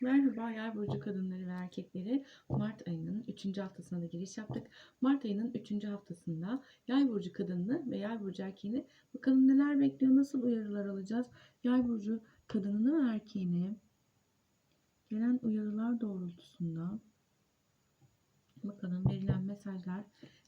Merhaba Yay burcu kadınları ve erkekleri. Mart ayının 3. haftasına da giriş yaptık. Mart ayının 3. haftasında Yay burcu kadınını ve Yay burcu erkeğini bakalım neler bekliyor, nasıl uyarılar alacağız? Yay burcu kadınını ve erkeğini gelen uyarılar doğrultusunda bakalım verilen mesajlar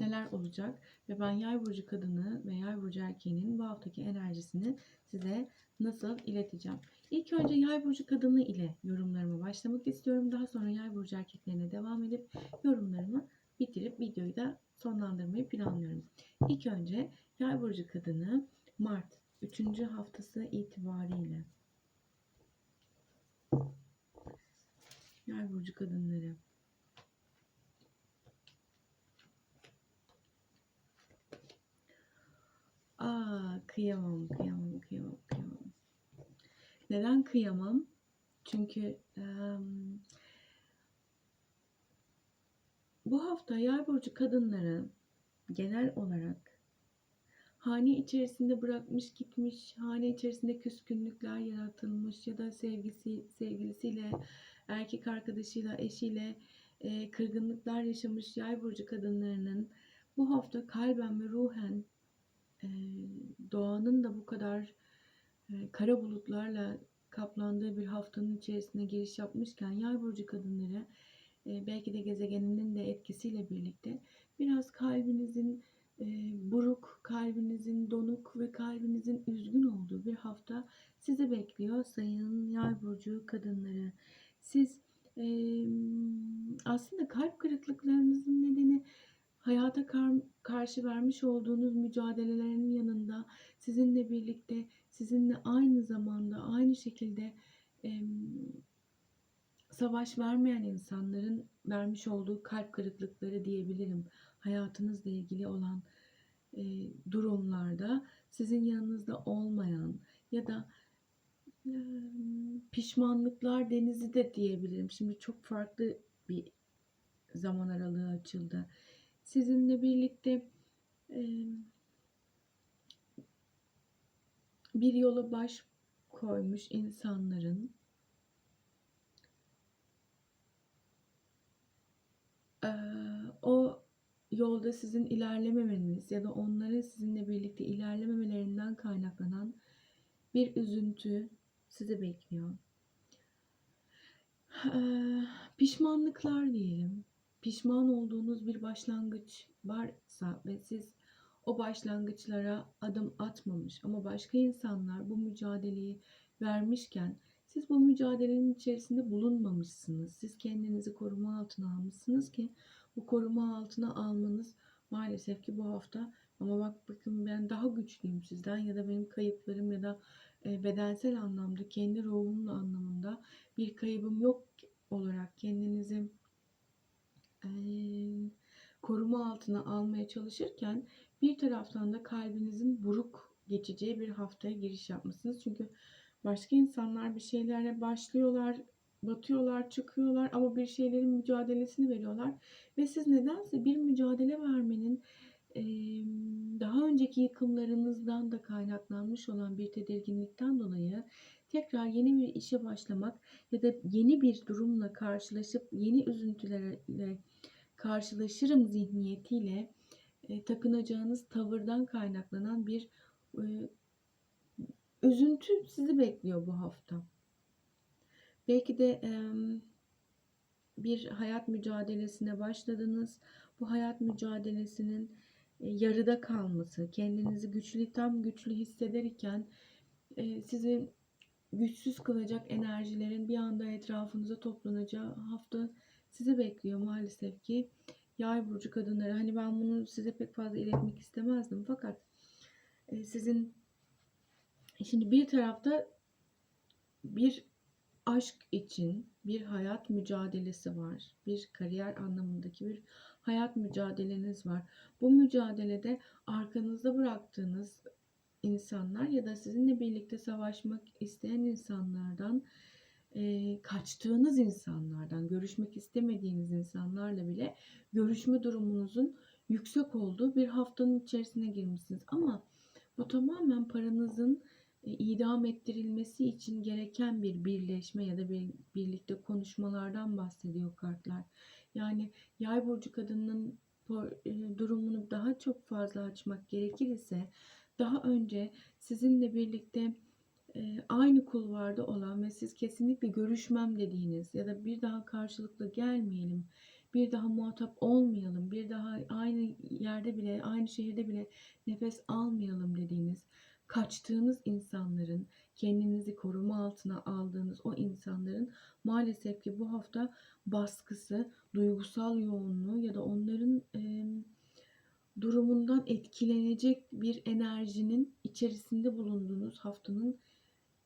neler olacak ve ben Yay burcu kadını ve Yay burcu erkeğinin bu haftaki enerjisini size nasıl ileteceğim? İlk önce yay burcu kadını ile yorumlarıma başlamak istiyorum. Daha sonra yay burcu erkeklerine devam edip yorumlarımı bitirip videoyu da sonlandırmayı planlıyorum. İlk önce yay burcu kadını Mart 3. haftası itibariyle yay burcu kadınları Aa kıyamam kıyamam kıyamam kıyamam. Neden kıyamam? Çünkü em, bu hafta yay burcu kadınları genel olarak hane içerisinde bırakmış gitmiş, hane içerisinde küskünlükler yaratılmış ya da sevgisi sevgilisiyle, erkek arkadaşıyla, eşiyle e, kırgınlıklar yaşamış yay burcu kadınlarının bu hafta kalben ve ruhen doğanın da bu kadar kara bulutlarla kaplandığı bir haftanın içerisine giriş yapmışken yay burcu kadınları belki de gezegeninin de etkisiyle birlikte biraz kalbinizin buruk, kalbinizin donuk ve kalbinizin üzgün olduğu bir hafta sizi bekliyor sayın yay burcu kadınları. Siz aslında kalp kırıklıklarınızın nedeni hayata kar- karşı vermiş olduğunuz mücadelelerin yanında sizinle birlikte, sizinle aynı zamanda, aynı şekilde em, savaş vermeyen insanların vermiş olduğu kalp kırıklıkları diyebilirim. Hayatınızla ilgili olan e, durumlarda sizin yanınızda olmayan ya da e, pişmanlıklar denizi de diyebilirim. Şimdi çok farklı bir zaman aralığı açıldı sizinle birlikte bir yola baş koymuş insanların o yolda sizin ilerlememeniz ya da onların sizinle birlikte ilerlememelerinden kaynaklanan bir üzüntü sizi bekliyor. Pişmanlıklar diyelim pişman olduğunuz bir başlangıç varsa ve siz o başlangıçlara adım atmamış ama başka insanlar bu mücadeleyi vermişken siz bu mücadelenin içerisinde bulunmamışsınız. Siz kendinizi koruma altına almışsınız ki bu koruma altına almanız maalesef ki bu hafta ama bak bakın ben daha güçlüyüm sizden ya da benim kayıplarım ya da e, bedensel anlamda kendi ruhumla anlamında bir kaybım yok olarak kendinizi koruma altına almaya çalışırken bir taraftan da kalbinizin buruk geçeceği bir haftaya giriş yapmışsınız. Çünkü başka insanlar bir şeylerle başlıyorlar, batıyorlar, çıkıyorlar ama bir şeylerin mücadelesini veriyorlar ve siz nedense bir mücadele vermenin daha önceki yıkımlarınızdan da kaynaklanmış olan bir tedirginlikten dolayı tekrar yeni bir işe başlamak ya da yeni bir durumla karşılaşıp yeni üzüntülerle karşılaşırım zihniyetiyle e, takınacağınız tavırdan kaynaklanan bir e, üzüntü sizi bekliyor bu hafta. Belki de e, bir hayat mücadelesine başladınız. Bu hayat mücadelesinin e, yarıda kalması, kendinizi güçlü tam güçlü hissederken e, sizi güçsüz kılacak enerjilerin bir anda etrafınıza toplanacağı hafta sizi bekliyor maalesef ki. Yay burcu kadınları hani ben bunu size pek fazla iletmek istemezdim fakat e, sizin şimdi bir tarafta bir aşk için bir hayat mücadelesi var. Bir kariyer anlamındaki bir hayat mücadeleniz var. Bu mücadelede arkanızda bıraktığınız insanlar ya da sizinle birlikte savaşmak isteyen insanlardan e, kaçtığınız insanlardan, görüşmek istemediğiniz insanlarla bile görüşme durumunuzun yüksek olduğu bir haftanın içerisine girmişsiniz. Ama bu tamamen paranızın e, idam ettirilmesi için gereken bir birleşme ya da bir birlikte konuşmalardan bahsediyor kartlar. Yani yay burcu kadının e, durumunu daha çok fazla açmak gerekir ise daha önce sizinle birlikte aynı kulvarda olan ve siz kesinlikle görüşmem dediğiniz ya da bir daha karşılıklı gelmeyelim, bir daha muhatap olmayalım, bir daha aynı yerde bile, aynı şehirde bile nefes almayalım dediğiniz, kaçtığınız insanların, kendinizi koruma altına aldığınız o insanların maalesef ki bu hafta baskısı, duygusal yoğunluğu ya da onların e, durumundan etkilenecek bir enerjinin içerisinde bulunduğunuz haftanın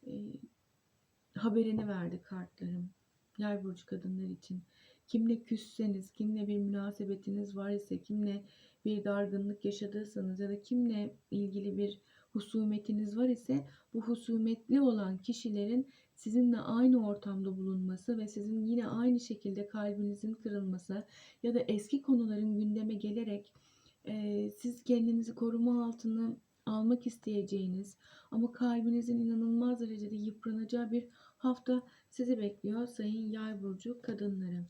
e, haberini verdi kartlarım. Yay burcu kadınlar için. Kimle küsseniz, kimle bir münasebetiniz var ise, kimle bir dargınlık yaşadıysanız ya da kimle ilgili bir husumetiniz var ise bu husumetli olan kişilerin sizinle aynı ortamda bulunması ve sizin yine aynı şekilde kalbinizin kırılması ya da eski konuların gündeme gelerek e, siz kendinizi koruma altına almak isteyeceğiniz ama kalbinizin inanılmaz derecede yıpranacağı bir hafta sizi bekliyor sayın yay burcu kadınları.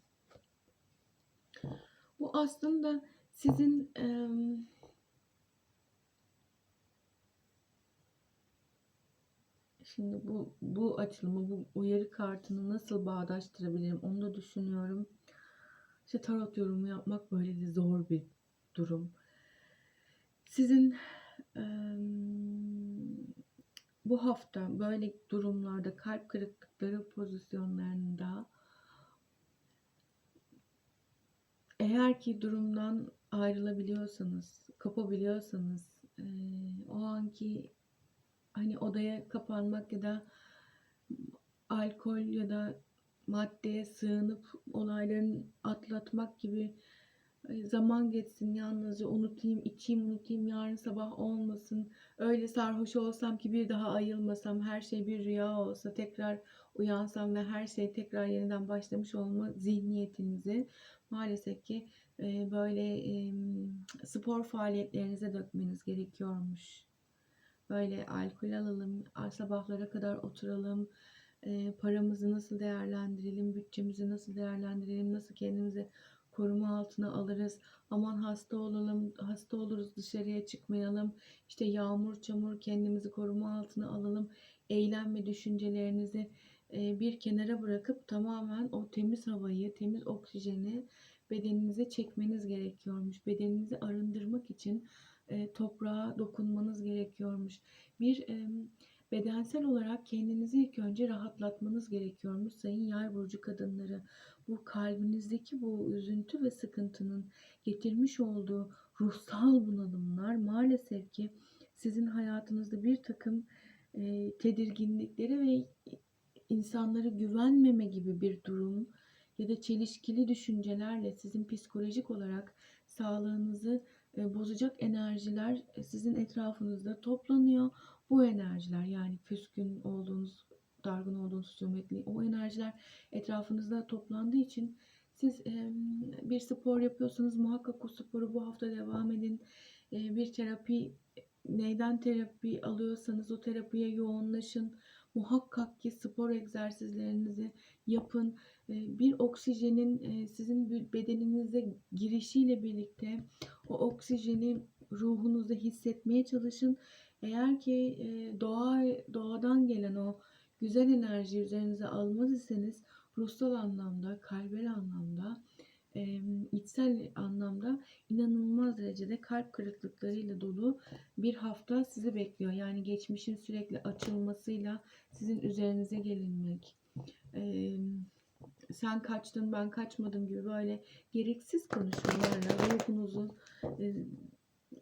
Bu aslında sizin em, şimdi bu bu açılımı bu uyarı kartını nasıl bağdaştırabilirim onu da düşünüyorum. İşte tarot yorumu yapmak böyle de zor bir durum. Sizin bu hafta böyle durumlarda kalp kırıklıkları pozisyonlarında eğer ki durumdan ayrılabiliyorsanız, kopabiliyorsanız eee, o anki hani odaya kapanmak ya da alkol ya da maddeye sığınıp olayların atlatmak gibi zaman geçsin yalnızca unutayım, içeyim, unutayım, yarın sabah olmasın. Öyle sarhoş olsam ki bir daha ayılmasam, her şey bir rüya olsa, tekrar uyansam ve her şey tekrar yeniden başlamış olma zihniyetinizi maalesef ki e, böyle spor faaliyetlerinize dökmeniz gerekiyormuş. Böyle alkol alalım, sabahlara kadar oturalım, e, paramızı nasıl değerlendirelim, bütçemizi nasıl değerlendirelim, nasıl kendimizi koruma altına alırız. Aman hasta olalım, hasta oluruz dışarıya çıkmayalım. İşte yağmur, çamur kendimizi koruma altına alalım. Eylem ve düşüncelerinizi e, bir kenara bırakıp tamamen o temiz havayı, temiz oksijeni bedeninize çekmeniz gerekiyormuş. Bedeninizi arındırmak için e, toprağa dokunmanız gerekiyormuş. Bir bedensel olarak kendinizi ilk önce rahatlatmanız gerekiyormuş sayın yay burcu kadınları. Bu kalbinizdeki bu üzüntü ve sıkıntının getirmiş olduğu ruhsal bunalımlar maalesef ki sizin hayatınızda bir takım e, tedirginlikleri ve insanlara güvenmeme gibi bir durum ya da çelişkili düşüncelerle sizin psikolojik olarak sağlığınızı e, bozacak enerjiler sizin etrafınızda toplanıyor. Bu enerjiler yani küskün olduğunuz, dargın olduğunuz, husumetli o enerjiler etrafınızda toplandığı için siz bir spor yapıyorsanız muhakkak o sporu bu hafta devam edin. Bir terapi neyden terapi alıyorsanız o terapiye yoğunlaşın. Muhakkak ki spor egzersizlerinizi yapın. Bir oksijenin sizin bedeninize girişiyle birlikte o oksijeni ruhunuzda hissetmeye çalışın. Eğer ki doğa doğadan gelen o güzel enerji üzerinize almaz iseniz ruhsal anlamda, kalbel anlamda, içsel anlamda inanılmaz derecede kalp kırıklıklarıyla dolu bir hafta sizi bekliyor. Yani geçmişin sürekli açılmasıyla sizin üzerinize gelinmek, sen kaçtın ben kaçmadım gibi böyle gereksiz konuşmalarla ruhunuzu e,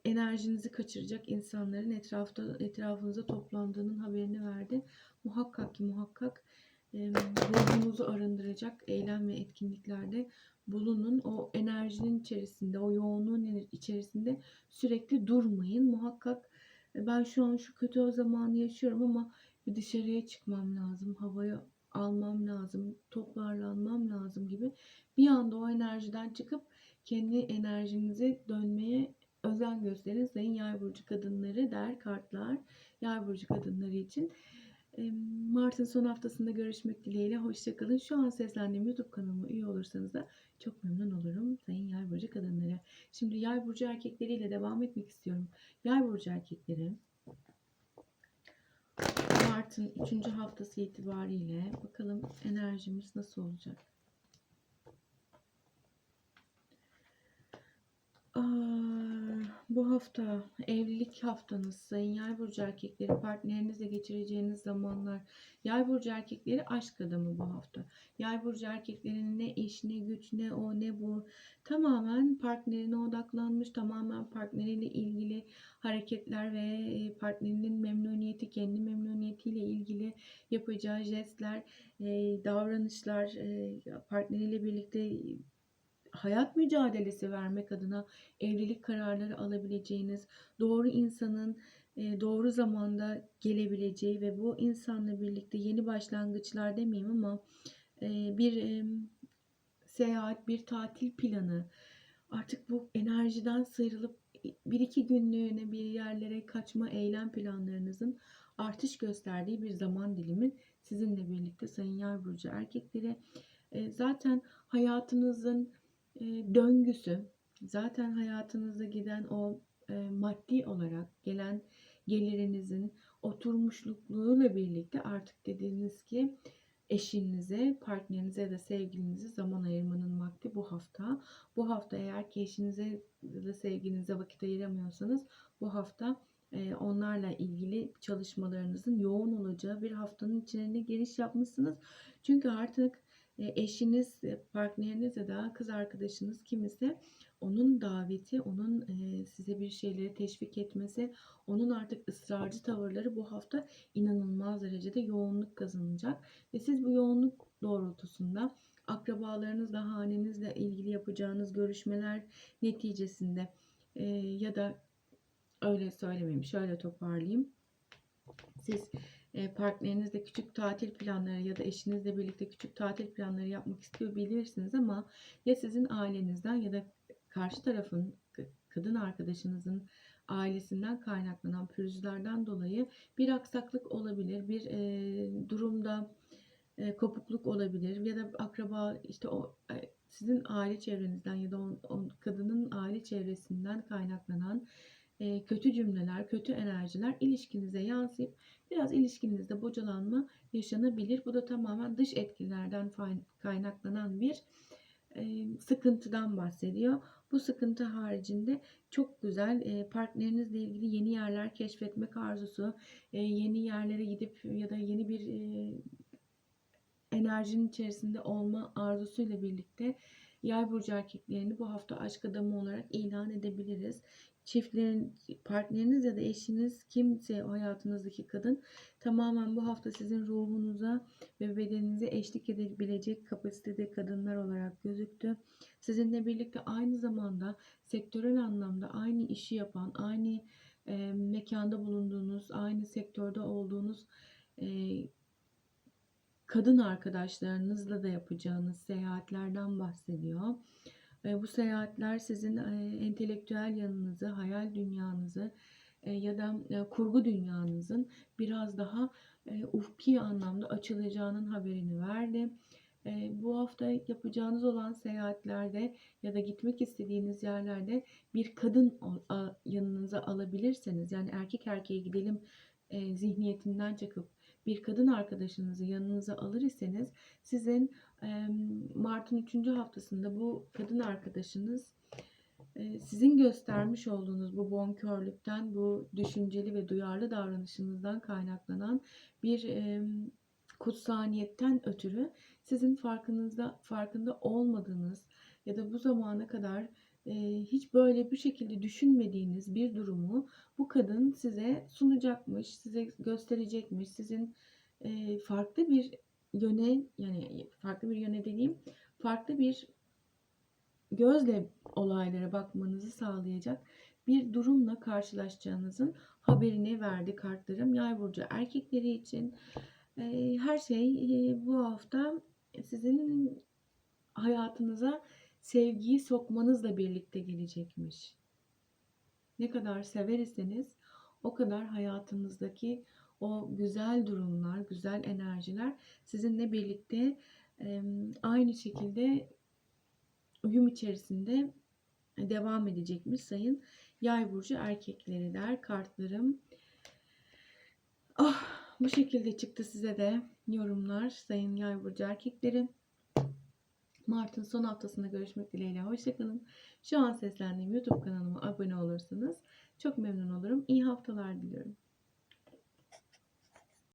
enerjinizi kaçıracak insanların etrafta etrafınıza toplandığının haberini verdi. Muhakkak ki muhakkak ruhunuzu arındıracak eylem ve etkinliklerde bulunun. O enerjinin içerisinde, o yoğunluğun içerisinde sürekli durmayın. Muhakkak ben şu an şu kötü o zamanı yaşıyorum ama bir dışarıya çıkmam lazım. Havayı almam lazım, toparlanmam lazım gibi bir anda o enerjiden çıkıp kendi enerjinize dönmeye özen gösterin sayın yay burcu kadınları der kartlar yay burcu kadınları için. Mart'ın son haftasında görüşmek dileğiyle hoşçakalın. Şu an seslendiğim YouTube kanalıma üye olursanız da çok memnun olurum sayın yay burcu kadınları. Şimdi yay burcu erkekleriyle devam etmek istiyorum. Yay burcu erkekleri Mart'ın 3. haftası itibariyle bakalım enerjimiz nasıl olacak? Aa, bu hafta evlilik haftanız sayın yay burcu erkekleri partnerinizle geçireceğiniz zamanlar yay burcu erkekleri aşk adamı bu hafta. Yay burcu erkeklerinin ne iş ne güç ne o ne bu tamamen partnerine odaklanmış tamamen partneriyle ilgili hareketler ve e, partnerinin memnuniyeti kendi memnuniyetiyle ilgili yapacağı jestler e, davranışlar e, partneriyle birlikte hayat mücadelesi vermek adına evlilik kararları alabileceğiniz, doğru insanın e, doğru zamanda gelebileceği ve bu insanla birlikte yeni başlangıçlar demeyeyim ama e, bir seyahat, bir tatil planı, artık bu enerjiden sıyrılıp bir iki günlüğüne bir yerlere kaçma eylem planlarınızın artış gösterdiği bir zaman dilimin sizinle birlikte Sayın Yay burcu erkekleri e, zaten hayatınızın döngüsü zaten hayatınıza giden o maddi olarak gelen gelirinizin oturmuşlukluğuyla birlikte artık dediğiniz ki eşinize, partnerinize ya da sevgilinize zaman ayırmanın vakti bu hafta. Bu hafta eğer ki eşinize ya da sevgilinize vakit ayıramıyorsanız bu hafta onlarla ilgili çalışmalarınızın yoğun olacağı bir haftanın içine giriş yapmışsınız. Çünkü artık eşiniz, e, partneriniz ya da kız arkadaşınız kim ise onun daveti, onun e, size bir şeyleri teşvik etmesi, onun artık ısrarcı tavırları bu hafta inanılmaz derecede yoğunluk kazanacak. Ve siz bu yoğunluk doğrultusunda akrabalarınızla, hanenizle ilgili yapacağınız görüşmeler neticesinde ya da öyle söylemeyeyim, şöyle toparlayayım. Siz e, partnerinizle küçük tatil planları ya da eşinizle birlikte küçük tatil planları yapmak istiyor bilirsiniz ama ya sizin ailenizden ya da karşı tarafın kadın arkadaşınızın ailesinden kaynaklanan pürüzlerden dolayı bir aksaklık olabilir, bir e, durumda e, kopukluk olabilir ya da akraba işte o e, sizin aile çevrenizden ya da o, o kadının aile çevresinden kaynaklanan e, kötü cümleler, kötü enerjiler ilişkinize yansıyıp biraz ilişkinizde bocalanma yaşanabilir. Bu da tamamen dış etkilerden kaynaklanan bir e, sıkıntıdan bahsediyor. Bu sıkıntı haricinde çok güzel e, partnerinizle ilgili yeni yerler keşfetmek arzusu, yeni yerlere gidip ya da yeni bir enerjinin içerisinde olma arzusuyla birlikte Yay burcu erkeklerini bu hafta aşk adamı olarak ilan edebiliriz çiftlerin partneriniz ya da eşiniz kimse hayatınızdaki kadın tamamen bu hafta sizin ruhunuza ve bedeninize eşlik edebilecek kapasitede kadınlar olarak gözüktü. Sizinle birlikte aynı zamanda sektörel anlamda aynı işi yapan, aynı e, mekanda bulunduğunuz, aynı sektörde olduğunuz e, kadın arkadaşlarınızla da yapacağınız seyahatlerden bahsediyor. Bu seyahatler sizin entelektüel yanınızı, hayal dünyanızı ya da kurgu dünyanızın biraz daha ufki anlamda açılacağının haberini verdi. Bu hafta yapacağınız olan seyahatlerde ya da gitmek istediğiniz yerlerde bir kadın yanınıza alabilirseniz yani erkek erkeğe gidelim zihniyetinden çıkıp bir kadın arkadaşınızı yanınıza alır iseniz sizin Mart'ın 3. haftasında bu kadın arkadaşınız sizin göstermiş olduğunuz bu bonkörlükten, bu düşünceli ve duyarlı davranışınızdan kaynaklanan bir kutsaniyetten ötürü sizin farkınızda farkında olmadığınız ya da bu zamana kadar hiç böyle bir şekilde düşünmediğiniz bir durumu bu kadın size sunacakmış, size gösterecekmiş, sizin farklı bir yöne yani farklı bir yöne dediğim farklı bir gözle olaylara bakmanızı sağlayacak bir durumla karşılaşacağınızın haberini verdi kartlarım. Yay burcu erkekleri için her şey bu hafta sizin hayatınıza sevgiyi sokmanızla birlikte gelecekmiş. ne kadar sever iseniz o kadar hayatınızdaki o güzel durumlar, güzel enerjiler sizinle birlikte aynı şekilde uyum içerisinde devam edecekmiş sayın yay burcu erkekleri der kartlarım. Ah bu şekilde çıktı size de yorumlar sayın yay burcu erkekleri. Mart'ın son haftasında görüşmek dileğiyle. Hoşçakalın. Şu an seslendiğim YouTube kanalıma abone olursanız çok memnun olurum. İyi haftalar diliyorum.